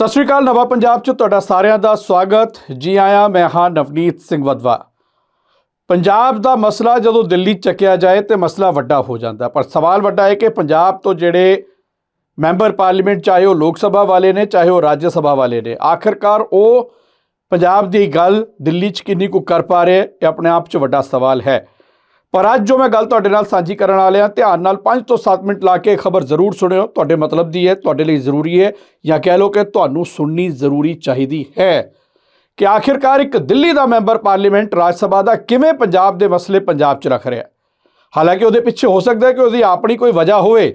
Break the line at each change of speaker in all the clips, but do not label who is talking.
ਸਤਿ ਸ਼੍ਰੀ ਅਕਾਲ, ਨਵਾਂ ਪੰਜਾਬ 'ਚ ਤੁਹਾਡਾ ਸਾਰਿਆਂ ਦਾ ਸਵਾਗਤ। ਜੀ ਆਇਆਂ, ਮੈਂ ਹਾਂ ਨਵਨੀਤ ਸਿੰਘ ਵਦਵਾ ਪੰਜਾਬ ਦਾ ਮਸਲਾ ਜਦੋਂ ਦਿੱਲੀ ਚੱਕਿਆ ਜਾਏ ਤੇ ਮਸਲਾ ਵੱਡਾ ਹੋ ਜਾਂਦਾ ਪਰ ਸਵਾਲ ਵੱਡਾ ਹੈ ਕਿ ਪੰਜਾਬ ਤੋਂ ਜਿਹੜੇ ਮੈਂਬਰ ਪਾਰਲੀਮੈਂਟ ਚਾਹੇ ਉਹ ਲੋਕ ਸਭਾ ਵਾਲੇ ਨੇ, ਚਾਹੇ ਉਹ ਰਾਜ ਸਭਾ ਵਾਲੇ ਨੇ, ਆਖਰਕਾਰ ਉਹ ਪੰਜਾਬ ਦੀ ਗੱਲ ਦਿੱਲੀ 'ਚ ਕਿੰਨੀ ਕੁ ਕਰ ਪਾ ਰਹੇ, ਇਹ ਆਪਣੇ ਆਪ 'ਚ ਵੱਡਾ ਸਵਾਲ ਹੈ। ਪਰ ਅੱਜ ਜੋ ਮੈਂ ਗੱਲ ਤੁਹਾਡੇ ਨਾਲ ਸਾਂਝੀ ਕਰਨ ਵਾਲਿਆ ਧਿਆਨ ਨਾਲ 5 ਤੋਂ 7 ਮਿੰਟ ਲਾ ਕੇ ਖਬਰ ਜ਼ਰੂਰ ਸੁਣਿਓ। ਤੁਹਾਡੇ ਮਤਲਬ ਦੀ ਹੈ, ਤੁਹਾਡੇ ਲਈ ਜ਼ਰੂਰੀ ਹੈ ਜਾਂ ਕਹਿ ਲਓ ਕਿ ਤੁਹਾਨੂੰ ਸੁਣਨੀ ਜ਼ਰੂਰੀ ਚਾਹੀਦੀ ਹੈ। ਕਿ ਆਖਿਰਕਾਰ ਇੱਕ ਦਿੱਲੀ ਦਾ ਮੈਂਬਰ ਪਾਰਲੀਮੈਂਟ ਰਾਜ ਸਭਾ ਦਾ ਕਿਵੇਂ ਪੰਜਾਬ ਦੇ ਮਸਲੇ ਪੰਜਾਬ 'ਚ ਰੱਖ ਰਿਹਾ ਹਾਲਾਂਕਿ ਉਹਦੇ ਪਿੱਛੇ ਹੋ ਸਕਦਾ ਹੈ ਕਿ ਉਹਦੀ ਆਪਣੀ ਕੋਈ ਵਜ੍ਹਾ ਹੋਵੇ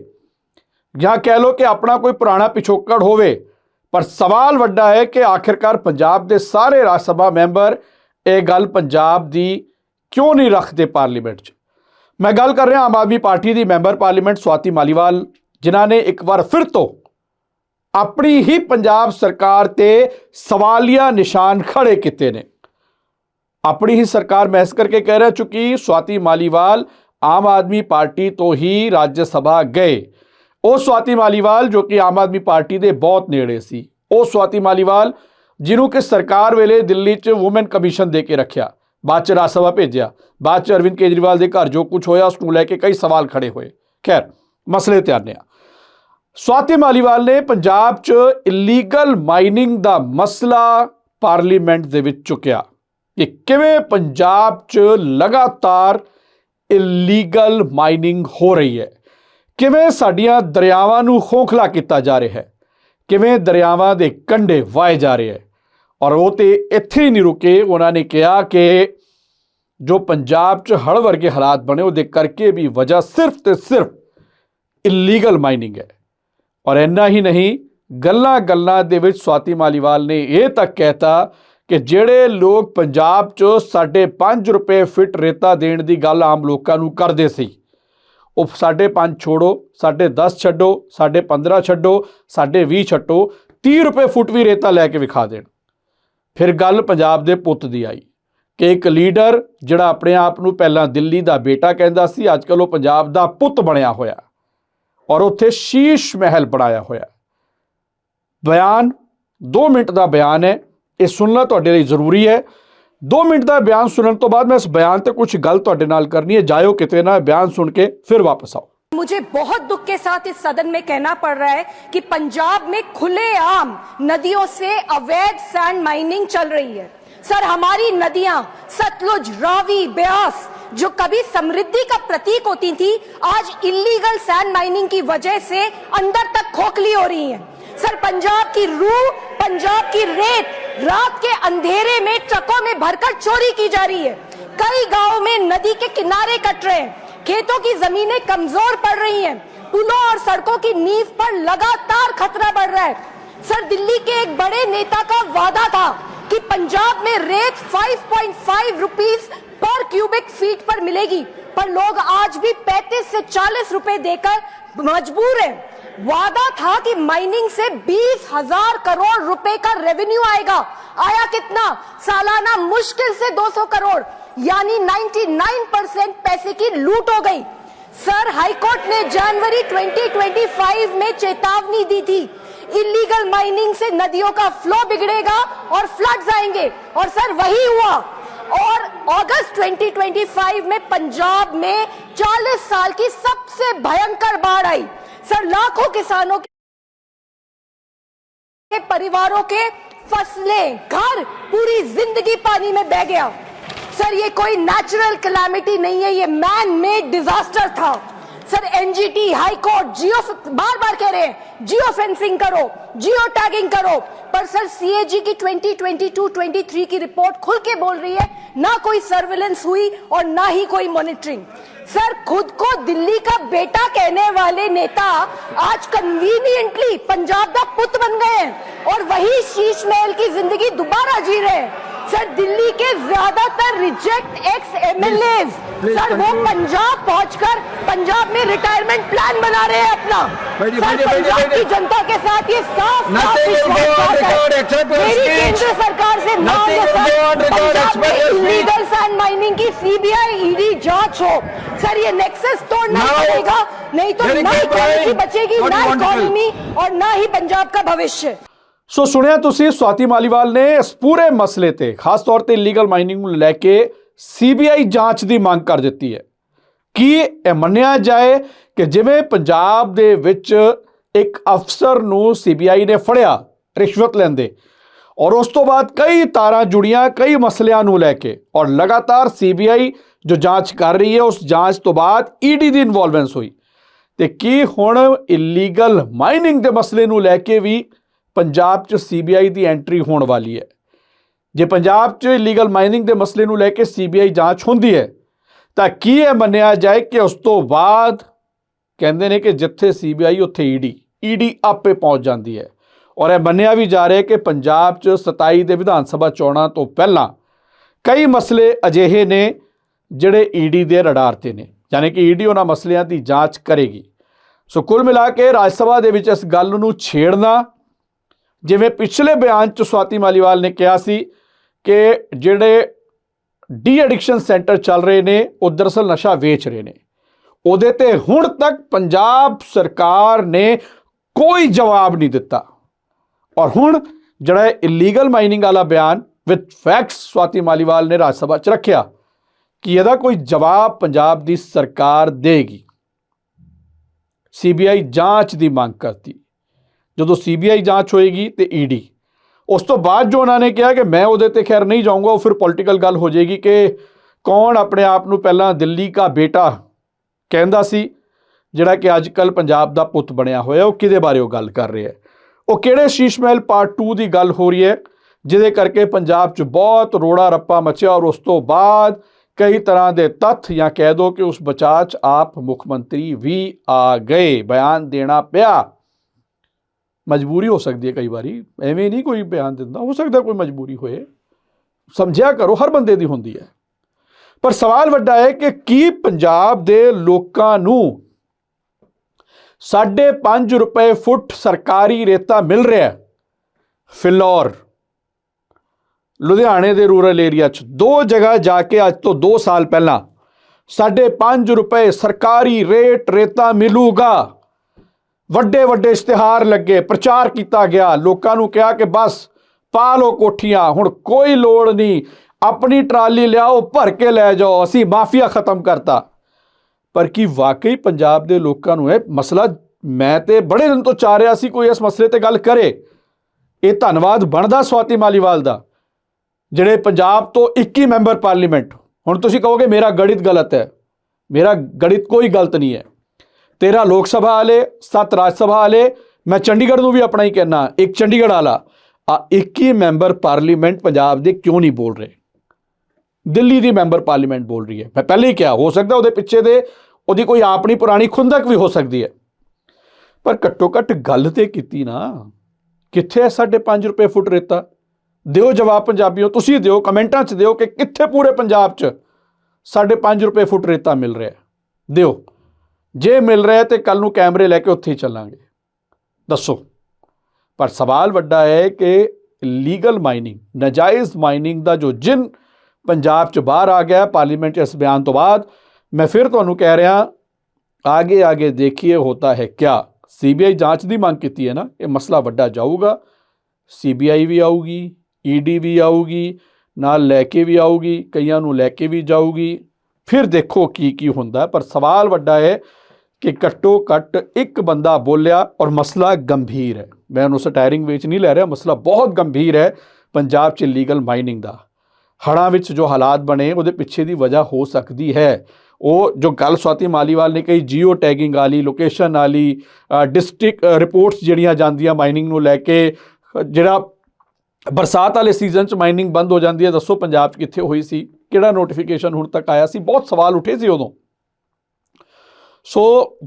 ਜਾਂ ਕਹਿ ਲਓ ਕਿ ਆਪਣਾ ਕੋਈ ਪੁਰਾਣਾ ਪਿਛੋਕੜ ਹੋਵੇ। ਪਰ ਸਵਾਲ ਵੱਡਾ ਹੈ ਕਿ ਆਖਿਰਕਾਰ ਪੰਜਾਬ ਦੇ ਸਾਰੇ ਰਾਜ ਸਭਾ ਮੈਂਬਰ ਇਹ ਗੱਲ ਪੰਜਾਬ ਦੀ ਕਿਉਂ ਨਹੀਂ ਰੱਖਦੇ ਪਾਰਲੀਮੈਂਟ 'ਚ? ਮੈਂ ਗੱਲ ਕਰ ਰਿਹਾ ਆਮ ਆਦਮੀ ਪਾਰਟੀ ਦੀ ਮੈਂਬਰ ਪਾਰਲੀਮੈਂਟ ਸਵਾਤੀ ਮਾਲੀਵਾਲ, ਜਿਨ੍ਹਾਂ ਨੇ ਇੱਕ ਵਾਰ ਫਿਰ ਤੋਂ ਆਪਣੀ ਹੀ ਪੰਜਾਬ ਸਰਕਾਰ ਤੇ ਸਵਾਲੀਆ ਨਿਸ਼ਾਨ ਖੜੇ ਕੀਤੇ ਨੇ। ਆਪਣੀ ਹੀ ਸਰਕਾਰ ਮੈਂ ਇਸ ਕਰਕੇ ਕਹਿ ਰਿਹਾ ਚੁੱਕੀ ਸਵਾਤੀ ਮਾਲੀਵਾਲ ਆਮ ਆਦਮੀ ਪਾਰਟੀ ਤੋਂ ਹੀ ਰਾਜ ਸਭਾ ਗਏ। ਉਹ ਸਵਾਤੀ ਮਾਲੀਵਾਲ ਜੋ ਕਿ ਆਮ ਆਦਮੀ ਪਾਰਟੀ ਦੇ ਬਹੁਤ ਨੇੜੇ ਸੀ। ਉਹ ਸਵਾਤੀ ਮਾਲੀਵਾਲ, ਜਿਹਨੂੰ ਕਿ ਸਰਕਾਰ ਵੇਲੇ ਦਿੱਲੀ 'ਚ ਔਮਨ ਕਮਿਸ਼ਨ ਦੇ ਕੇ ਰੱਖਿਆ। ਬਾਅਦ 'ਚ ਰਾਜ ਸਭਾ ਭੇਜਿਆ। ਬਾਅਦ 'ਚ ਅਰਵਿੰਦ ਕੇਜਰੀਵਾਲ ਦੇ ਘਰ ਜੋ ਕੁਝ ਹੋਇਆ, ਉਸ ਨੂੰ ਲੈ ਕੇ ਕਈ ਸਵਾਲ ਖੜੇ ਹੋਏ। ਖੈਰ, ਮਸਲੇ ਤੇ ਆਉਂਦੇ ਹਾਂ ਸਵਾਤੀ ਮਾਲੀਵਾਲ ਨੇ ਪੰਜਾਬ 'ਚ ਇਲੀਗਲ ਮਾਈਨਿੰਗ ਦਾ ਮਸਲਾ ਪਾਰਲੀਮੈਂਟ ਦੇ ਵਿੱਚ ਚੁੱਕਿਆ। ਕਿ ਕਿਵੇਂ ਪੰਜਾਬ 'ਚ ਲਗਾਤਾਰ ਇਲੀਗਲ ਮਾਈਨਿੰਗ ਹੋ ਰਹੀ ਹੈ? ਕਿਵੇਂ ਸਾਡੀਆਂ ਦਰਿਆਵਾਂ ਨੂੰ ਖੋਖਲਾ ਕੀਤਾ ਜਾ ਰਿਹਾ ਹੈ? ਕਿਵੇਂ ਦਰਿਆਵਾਂ ਦੇ ਕੰਢੇ ਵਾਏ ਜਾ ਰਹੇ ਹੈ? ਔਰ ਉਹ ਤੇ ਇੱਥੇ ਹੀ ਨਹੀਂ ਰੁਕੇ, ਉਹਨਾਂ ਨੇ ਕਿਹਾ ਕਿ ਜੋ ਪੰਜਾਬ 'ਚ ਹੜ੍ਹ ਵਰਗੇ ਹਾਲਾਤ ਬਣੇ, ਉਹਦੇ ਕਰਕੇ ਵੀ ਵਜ੍ਹਾ ਸਿਰਫ ਤੇ ਸਿਰਫ ਇਲੀਗਲ ਮਾਈਨਿੰਗ ਹੈ। ਔਰ ਇੰਨਾ ਹੀ ਨਹੀਂ ਗੱਲਾਂ ਗੱਲਾਂ ਦੇ ਵਿੱਚ ਸਵਾਤੀ ਮਾਲੀਵਾਲ ਨੇ ਇਹ ਤੱਕ ਕਹਿਤਾ ਕਿ ਜਿਹੜੇ ਲੋਕ ਪੰਜਾਬ 'ਚ ਸਾਡੇ 5 ਰੁਪਏ ਫਿਟ ਰੇਤਾ ਦੇਣ ਦੀ ਗੱਲ ਆਮ ਲੋਕਾਂ ਨੂੰ ਕਰਦੇ ਸੀ, ਉਹ ਸਾਡੇ 5 ਛੋੜੋ ਸਾਡੇ 10 ਛੱਡੋ ਸਾਡੇ 15 ਛੱਡੋ ਸਾਡੇ 20 ਛੱਡੋ 30 ਰੁਪਏ ਫੁੱਟ ਵੀ ਰੇਤਾ ਲੈ ਕੇ ਵਿਖਾ ਦੇਣ। ਫਿਰ ਗੱਲ ਪੰਜਾਬ ਦੇ ਪੁੱਤ ਦੀ ਆਈ ਕਿ ਇੱਕ ਲੀਡਰ ਜਿਹੜਾ ਆਪਣੇ ਆਪ ਨੂੰ ਪਹਿਲਾਂ ਦਿੱਲੀ ਦਾ ਬੇਟਾ ਕਹਿੰਦਾ ਸੀ ਅੱਜ ਕੱਲ੍ਹ ਉਹ ਪੰਜਾਬ ਦਾ ਪੁੱਤ ਬਣਿਆ ਹੋਇਆ ਔਰ ਉੱਥੇ ਸ਼ੀਸ਼ ਮਹਿਲ ਬਣਾਇਆ ਹੋਇਆ। ਬਿਆਨ 2 ਮਿੰਟ ਦਾ ਬਿਆਨ ਹੈ, ਇਹ ਸੁਣਨਾ ਤੁਹਾਡੇ ਲਈ ਜ਼ਰੂਰੀ ਹੈ। 2 ਮਿੰਟ ਦਾ ਬਿਆਨ ਸੁਣਨ ਤੋਂ ਬਾਅਦ ਮੈਂ ਇਸ ਬਿਆਨ ਤੇ ਕੁਝ ਗੱਲ ਤੁਹਾਡੇ ਨਾਲ ਕਰਨੀ ਹੈ, ਜਾਇਓ ਕਿਤੇ ਨਾ ਬਿਆਨ ਸੁਣ ਕੇ ਫਿਰ ਵਾਪਸ ਆਓ।
मुझे बहुत दुख के साथ इस सदन में कहना पड़ रहा है कि पंजाब में खुलेआम नदियों से अवैध सैंड माइनिंग चल रही है। सर, हमारी नदियाँ, सतलुज, रावी, ब्यास, जो कभी समृद्धि का प्रतीक होती थी, आज इलीगल सैंड माइनिंग की वजह से अंदर तक खोखली हो रही हैं। सर, पंजाब की रूह, पंजाब की रेत, रात के अंधेरे में, ट्रकों में भरकर चोरी की जा रही है। कई गाँवों में नदी के किनारे कट रहे हैं। खेतों की जमीनें कमज़ोर पड़ रही हैं। पुलों और सड़कों की नींव पर लगातार खतरा बढ़ रहा है। सर, दिल्ली के एक बड़े नेता का वादा था कि पंजाब में रेत 5.5 रुपीस पर क्यूबिक फीट पर मिलेगी, पर लोग आज भी 35 से 40 रुपए देकर मजबूर हैं। वादा था कि माइनिंग से बीस हज़ार करोड़ रुपए का रेवेन्यू आएगा। आया कितना? सालाना मुश्किल से 200 करोड़। यानी 99 परसेंट पैसे की लूट हो गई। सर, हाईकोर्ट ने जनवरी 2025 में चेतावनी दी थी, इलीगल माइनिंग से नदियों का फ्लो बिगड़ेगा और फ्लड्स आएँगे। और सर, वही हुआ। और अगस्त 2025 में पंजाब में 40 साल की सबसे भयंकर बाढ़ आई। सर, लाखों किसानों के परिवारों के फ़सलें, घर पूरी ज़िंदगी पानी में बह गया। सर ये कोई नेचुरल कैलामिटी नहीं है, ये मैन मेड डिजास्टर था सर एनजीटी हाई कोर्ट जियो बार बार कह रहे हैं जियो फेंसिंग करो जियो टैगिंग करो। पर सर सीएजी की 2022-23 की रिपोर्ट खुल के बोल रही है, ना कोई सर्वेलेंस हुई और ना ही कोई मॉनिटरिंग सर खुद को दिल्ली का बेटा कहने वाले नेता आज कन्वीनियंटली पंजाब का पुत बन गए हैं और वही शीश महल की ज़िंदगी दोबारा जी रहे हैं। सर दिल्ली के ज़्यादातर रिजेक्ट एक्स एमएलए सर वो पंजाब पहुंचकर पंजाब में रिटायरमेंट प्लान बना रहे हैं अपना। सर पंजाब की जनता के साथ ये साफ़ मेरी केंद्र सरकार से मांग है सर पंजाब में. इलीगल सैंड माइनिंग की सीबीआई ईडी जाँच हो। सर ये नेक्सस तोड़ना पड़ेगा नहीं तो ना इकोनॉमी बचेगी ना? इकोनॉमी और ना ही पंजाब का भविष्य।
ਸੋ ਸੁਣਿਆ ਤੁਸੀਂ, ਸਵਾਤੀ ਮਾਲੀਵਾਲ ਨੇ ਇਸ ਪੂਰੇ ਮਸਲੇ ਤੇ ਖਾਸ ਤੌਰ ਤੇ ਇਲੀਗਲ ਮਾਈਨਿੰਗ ਨੂੰ ਲੈ ਕੇ ਸੀਬੀਆਈ ਜਾਂਚ ਦੀ ਮੰਗ ਕਰ ਦਿੱਤੀ ਹੈ। ਕੀ ਇਹ ਮੰਨਿਆ ਜਾਏ ਕਿ ਜਿਵੇਂ ਪੰਜਾਬ ਦੇ ਵਿੱਚ ਇੱਕ ਅਫਸਰ ਨੂੰ ਸੀਬੀਆਈ ਨੇ ਫੜਿਆ, ਰਿਸ਼ਵਤ ਲੈਂਦੇ ਔਰ ਉਸ ਤੋਂ ਬਾਅਦ ਕਈ ਤਾਰਾਂ ਜੁੜੀਆਂ, ਕਈ ਮਸਲਿਆਂ ਨੂੰ ਲੈ ਕੇ ਔਰ ਲਗਾਤਾਰ ਸੀਬੀਆਈ ਜੋ ਜਾਂਚ ਕਰ ਰਹੀ ਹੈ, ਉਸ ਜਾਂਚ ਤੋਂ ਬਾਅਦ ਈਡੀ ਦੀ ਇਨਵੋਲਵੈਂਸ ਹੋਈ। ਤੇ ਕੀ ਹੁਣ ਇਲੀਗਲ ਮਾਈਨਿੰਗ ਦੇ ਮਸਲੇ ਨੂੰ ਲੈ ਕੇ ਵੀ ਪੰਜਾਬ 'ਚ ਸੀਬੀਆਈ ਦੀ ਐਂਟਰੀ ਹੋਣ ਵਾਲੀ ਹੈ। ਜੇ ਪੰਜਾਬ 'ਚ ਇਲੀਗਲ ਮਾਈਨਿੰਗ ਦੇ ਮਸਲੇ ਨੂੰ ਲੈ ਕੇ ਸੀਬੀਆਈ ਜਾਂਚ ਹੁੰਦੀ ਹੈ, ਤਾਂ ਕੀ ਇਹ ਮੰਨਿਆ ਜਾਏ ਕਿ ਉਸ ਤੋਂ ਬਾਅਦ ਕਹਿੰਦੇ ਨੇ ਕਿ ਜਿੱਥੇ ਸੀਬੀਆਈ ਉੱਥੇ ਈਡੀ ਈਡੀ ਆਪੇ ਪਹੁੰਚ ਜਾਂਦੀ ਹੈ। ਔਰ ਇਹ ਮੰਨਿਆ ਵੀ ਜਾ ਰਿਹਾ ਕਿ ਪੰਜਾਬ 'ਚ 27 ਦੇ ਵਿਧਾਨ ਸਭਾ ਚੋਣਾਂ ਤੋਂ ਪਹਿਲਾਂ ਕਈ ਮਸਲੇ ਅਜਿਹੇ ਨੇ ਜਿਹੜੇ ਈਡੀ ਦੇ ਰਡਾਰ ਤੇ ਨੇ, ਯਾਨੀ ਕਿ ਈਡੀ ਉਹਨਾਂ ਮਸਲਿਆਂ ਦੀ ਜਾਂਚ ਕਰੇਗੀ। ਸੋ ਕੁੱਲ ਮਿਲਾ ਕੇ ਰਾਜ ਸਭਾ ਦੇ ਵਿੱਚ ਇਸ ਗੱਲ ਨੂੰ ਛੇੜਨਾ ਜਿਵੇਂ ਪਿਛਲੇ ਬਿਆਨ 'ਚ ਸਵਾਤੀ ਮਾਲੀਵਾਲ ਨੇ ਕਿਹਾ ਸੀ ਕਿ ਜਿਹੜੇ ਡੀ ਐਡਿਕਸ਼ਨ ਸੈਂਟਰ ਚੱਲ ਰਹੇ ਨੇ, ਉਹ ਦਰਅਸਲ ਨਸ਼ਾ ਵੇਚ ਰਹੇ ਨੇ। ਉਹਦੇ ਤੇ ਹੁਣ ਤੱਕ ਪੰਜਾਬ ਸਰਕਾਰ ਨੇ ਕੋਈ ਜਵਾਬ ਨਹੀਂ ਦਿੱਤਾ। ਔਰ ਹੁਣ ਜਿਹੜਾ ਇਲੀਗਲ ਮਾਈਨਿੰਗ ਵਾਲਾ ਬਿਆਨ ਵਿਦ ਫੈਕਟਸ ਸਵਾਤੀ ਮਾਲੀਵਾਲ ਨੇ ਰਾਜ ਸਭਾ 'ਚ ਰੱਖਿਆ, ਕਿ ਇਹਦਾ ਕੋਈ ਜਵਾਬ ਪੰਜਾਬ ਦੀ ਸਰਕਾਰ ਦੇਗੀ। ਸੀਬੀਆਈ ਜਾਂਚ ਦੀ ਮੰਗ ਕਰਤੀ ਜਦੋਂ ਸੀਬੀਆਈ ਜਾਂਚ ਹੋਏਗੀ ਤੇ ਈਡੀ ਉਸ ਤੋਂ ਬਾਅਦ ਜੋ ਉਹਨਾਂ ਨੇ ਕਿਹਾ ਕਿ ਮੈਂ ਉਹਦੇ ਤੇ ਖੈਰ ਨਹੀਂ ਜਾਊਂਗਾ, ਉਹ ਫਿਰ ਪੋਲੀਟੀਕਲ ਗੱਲ ਹੋ ਜਾਏਗੀ ਕਿ ਕੌਣ ਆਪਣੇ ਆਪ ਨੂੰ ਪਹਿਲਾਂ ਦਿੱਲੀ ਦਾ ਬੇਟਾ ਕਹਿੰਦਾ ਸੀ, ਜਿਹੜਾ ਕਿ ਅੱਜ ਕੱਲ ਪੰਜਾਬ ਦਾ ਪੁੱਤ ਬਣਿਆ ਹੋਇਆ, ਉਹ ਕਿਹਦੇ ਬਾਰੇ ਉਹ ਗੱਲ ਕਰ ਰਿਹਾ ਹੈ? ਉਹ ਕਿਹੜੇ ਸ਼ੀਸ਼ ਮਹਿਲ ਪਾਰਟ 2 ਦੀ ਗੱਲ ਹੋ ਰਹੀ ਹੈ, ਜਿਹਦੇ ਕਰਕੇ ਪੰਜਾਬ 'ਚ ਬਹੁਤ ਰੋੜਾ ਰੱਪਾ ਮਚਿਆ ਔਰ ਉਸ ਤੋਂ ਬਾਅਦ ਕਈ ਤਰ੍ਹਾਂ ਦੇ ਤੱਥ ਜਾਂ ਕਹਿ ਦੋ ਕਿ ਉਸ ਬਚਾਅ 'ਚ ਆਪ ਮੁੱਖ ਮੰਤਰੀ ਵੀ ਆ ਗਏ। ਬਿਆਨ ਦੇਣਾ ਪਿਆ। ਮਜਬੂਰੀ ਹੋ ਸਕਦੀ ਹੈ ਕਈ ਵਾਰੀ। ਐਵੇਂ ਨਹੀਂ ਕੋਈ ਬਿਆਨ ਦਿੰਦਾ। ਹੋ ਸਕਦਾ ਕੋਈ ਮਜਬੂਰੀ ਹੋਏ। ਸਮਝਿਆ ਕਰੋ, ਹਰ ਬੰਦੇ ਦੀ ਹੁੰਦੀ ਹੈ। ਪਰ ਸਵਾਲ ਵੱਡਾ ਹੈ ਕਿ ਕੀ ਪੰਜਾਬ ਦੇ ਲੋਕਾਂ ਨੂੰ 5.5 ਰੁਪਏ ਫੁੱਟ ਸਰਕਾਰੀ ਰੇਤਾ ਮਿਲ ਰਿਹਾ ਹੈ? ਫਿਲੌਰ, ਲੁਧਿਆਣੇ ਦੇ ਰੂਰਲ ਏਰੀਆ 'ਚ। ਦੋ ਜਗ੍ਹਾ ਜਾ ਕੇ ਅੱਜ ਤੋਂ 2 ਸਾਲ ਪਹਿਲਾਂ 5.5 ਰੁਪਏ ਸਰਕਾਰੀ ਰੇਟ ਰੇਤਾ ਮਿਲੂਗਾ। ਵੱਡੇ ਵੱਡੇ ਇਸ਼ਤਿਹਾਰ ਲੱਗੇ, ਪ੍ਰਚਾਰ ਕੀਤਾ ਗਿਆ। ਲੋਕਾਂ ਨੂੰ ਕਿਹਾ ਕਿ ਬਸ ਪਾ ਲਓ ਕੋਠੀਆਂ, ਹੁਣ ਕੋਈ ਲੋੜ ਨਹੀਂ। ਆਪਣੀ ਟਰਾਲੀ ਲਿਆਓ, ਭਰ ਕੇ ਲੈ ਜਾਓ। ਅਸੀਂ ਮਾਫੀਆ ਖਤਮ ਕਰਤਾ। ਪਰ ਕੀ ਵਾਕਈ ਪੰਜਾਬ ਦੇ ਲੋਕਾਂ ਨੂੰ ਇਹ ਮਸਲਾ ਮੈਂ ਤੇ ਬੜੇ ਦਿਨ ਤੋਂ ਚਾਹ ਰਿਹਾ ਸੀ ਕੋਈ ਇਸ ਮਸਲੇ ਤੇ ਗੱਲ ਕਰੇ। ਇਹ ਧੰਨਵਾਦ ਬਣਦਾ ਸਵਾਤੀ ਮਾਲੀਵਾਲ ਦਾ, ਜਿਹੜੇ ਪੰਜਾਬ ਤੋਂ 21 ਮੈਂਬਰ ਪਾਰਲੀਮੈਂਟ। ਹੁਣ ਤੁਸੀਂ ਕਹੋਗੇ ਮੇਰਾ ਗਣਿਤ ਗਲਤ ਹੈ। ਮੇਰਾ ਗਣਿਤ ਕੋਈ ਗਲਤ ਨਹੀਂ ਹੈ। ਤੇਰਾ ਲੋਕ ਸਭਾ ਵਾਲੇ 7 ਰਾਜ ਸਭਾ ਵਾਲੇ ਮੈਂ ਚੰਡੀਗੜ੍ਹ ਨੂੰ ਵੀ ਆਪਣਾ ਹੀ ਕਹਿਣਾ ਇੱਕ ਚੰਡੀਗੜ੍ਹ ਵਾਲਾ। ਆ 21 ਮੈਂਬਰ ਪਾਰਲੀਮੈਂਟ ਪੰਜਾਬ ਦੇ ਕਿਉਂ ਨਹੀਂ ਬੋਲ ਰਹੇ? ਦਿੱਲੀ ਦੀ ਮੈਂਬਰ ਪਾਰਲੀਮੈਂਟ ਬੋਲ ਰਹੀ ਹੈ। ਮੈਂ ਪਹਿਲੇ ਹੀ ਕਿਹਾ, ਹੋ ਸਕਦਾ ਉਹਦੇ ਪਿੱਛੇ ਦੇ ਉਹਦੀ ਕੋਈ ਆਪਣੀ ਪੁਰਾਣੀ ਖੁੰਦਕ ਵੀ ਹੋ ਸਕਦੀ ਹੈ। ਪਰ ਘੱਟੋ ਘੱਟ ਗੱਲ ਤੇ ਕੀਤੀ ਨਾ। ਕਿੱਥੇ ਹੈ ਸਾਢੇ 5 ਰੁਪਏ ਫੁੱਟ ਰੇਤਾ? ਦਿਓ ਜਵਾਬ ਪੰਜਾਬੀਓ, ਤੁਸੀਂ ਦਿਓ, ਕਮੈਂਟਾਂ 'ਚ ਦਿਓ ਕਿ ਕਿੱਥੇ ਪੂਰੇ ਪੰਜਾਬ 'ਚ ਸਾਢੇ 5 ਰੁਪਏ ਫੁੱਟ ਰੇਤਾ ਮਿਲ ਰਿਹਾ। ਦਿਓ। ਜੇ ਮਿਲ ਰਿਹਾ ਤੇ ਕੱਲ ਨੂੰ ਕੈਮਰੇ ਲੈ ਕੇ ਉੱਥੇ ਹੀ ਚੱਲਾਂਗੇ। ਦੱਸੋ। ਪਰ ਸਵਾਲ ਵੱਡਾ ਹੈ ਕਿ ਲੀਗਲ ਮਾਈਨਿੰਗ, ਨਾਜਾਇਜ਼ ਮਾਈਨਿੰਗ ਦਾ ਜੋ ਜਿਨ ਪੰਜਾਬ 'ਚ ਬਾਹਰ ਆ ਗਿਆ, ਪਾਰਲੀਮੈਂਟ 'ਚ ਇਸ ਬਿਆਨ ਤੋਂ ਬਾਅਦ, ਮੈਂ ਫਿਰ ਤੁਹਾਨੂੰ ਕਹਿ ਰਿਹਾ, ਆਗੇ ਆਗੇ ਦੇਖੀਏ ਹੋਤਾ ਹੈ ਕਿਆ। ਸੀਬੀਆਈ ਜਾਂਚ ਦੀ ਮੰਗ ਕੀਤੀ ਹੈ ਨਾ, ਇਹ ਮਸਲਾ ਵੱਡਾ ਜਾਊਗਾ। ਸੀਬੀਆਈ ਵੀ ਆਊਗੀ ਈਡੀ ਵੀ ਆਊਗੀ, ਨਾਲ ਲੈ ਕੇ ਵੀ ਆਊਗੀ, ਕਈਆਂ ਨੂੰ ਲੈ ਕੇ ਵੀ ਜਾਊਗੀ। ਫਿਰ ਦੇਖੋ ਕੀ ਕੀ ਹੁੰਦਾ, ਪਰ ਸਵਾਲ ਵੱਡਾ ਹੈ ਕਿ ਘੱਟੋ ਘੱਟ ਇੱਕ ਬੰਦਾ ਬੋਲਿਆ ਔਰ ਮਸਲਾ ਗੰਭੀਰ ਹੈ। ਮੈਂ ਉਹਨੂੰ ਸਟਾਇਰਿੰਗ ਵਿੱਚ ਨਹੀਂ ਲੈ ਰਿਹਾ, ਮਸਲਾ ਬਹੁਤ ਗੰਭੀਰ ਹੈ ਪੰਜਾਬ 'ਚ ਲੀਗਲ ਮਾਈਨਿੰਗ ਦਾ। ਹੜ੍ਹਾਂ ਵਿੱਚ ਜੋ ਹਾਲਾਤ ਬਣੇ, ਉਹਦੇ ਪਿੱਛੇ ਦੀ ਵਜ੍ਹਾ ਹੋ ਸਕਦੀ ਹੈ। ਉਹ ਜੋ ਗੱਲ ਸਵਾਤੀ ਮਾਲੀਵਾਲ ਨੇ ਕਹੀ ਜੀਓ ਟੈਗਿੰਗ ਵਾਲੀ ਲੋਕੇਸ਼ਨ ਵਾਲੀ ਡਿਸਟ੍ਰਿਕਟ ਰਿਪੋਰਟਸ ਜਿਹੜੀਆਂ ਜਾਂਦੀਆਂ ਮਾਈਨਿੰਗ ਨੂੰ ਲੈ ਕੇ, ਜਿਹੜਾ ਬਰਸਾਤ ਵਾਲੇ ਸੀਜ਼ਨ 'ਚ ਮਾਈਨਿੰਗ ਬੰਦ ਹੋ ਜਾਂਦੀ ਹੈ, ਦੱਸੋ ਪੰਜਾਬ 'ਚ ਕਿੱਥੇ ਹੋਈ ਸੀ, ਕਿਹੜਾ ਨੋਟੀਫਿਕੇਸ਼ਨ ਹੁਣ ਤੱਕ ਆਇਆ ਸੀ? ਬਹੁਤ ਸਵਾਲ ਉੱਠੇ ਸੀ ਉਦੋਂ। ਸੋ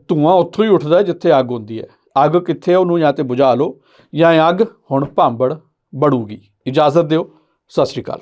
ਧੂਆਂ ਉੱਥੋਂ ਹੀ ਉੱਠਦਾ ਜਿੱਥੇ ਅੱਗ ਹੁੰਦੀ ਹੈ। ਅੱਗ ਕਿੱਥੇ ਹੈ ਉਹਨੂੰ ਜਾਂ ਤੇ ਬੁਝਾ ਲਓ ਜਾਂ ਅੱਗ ਹੁਣ ਭਾਂਬੜ ਬੜੂਗੀ ਇਜਾਜ਼ਤ ਦਿਓ। ਸਤਿ ਸ਼੍ਰੀ ਅਕਾਲ।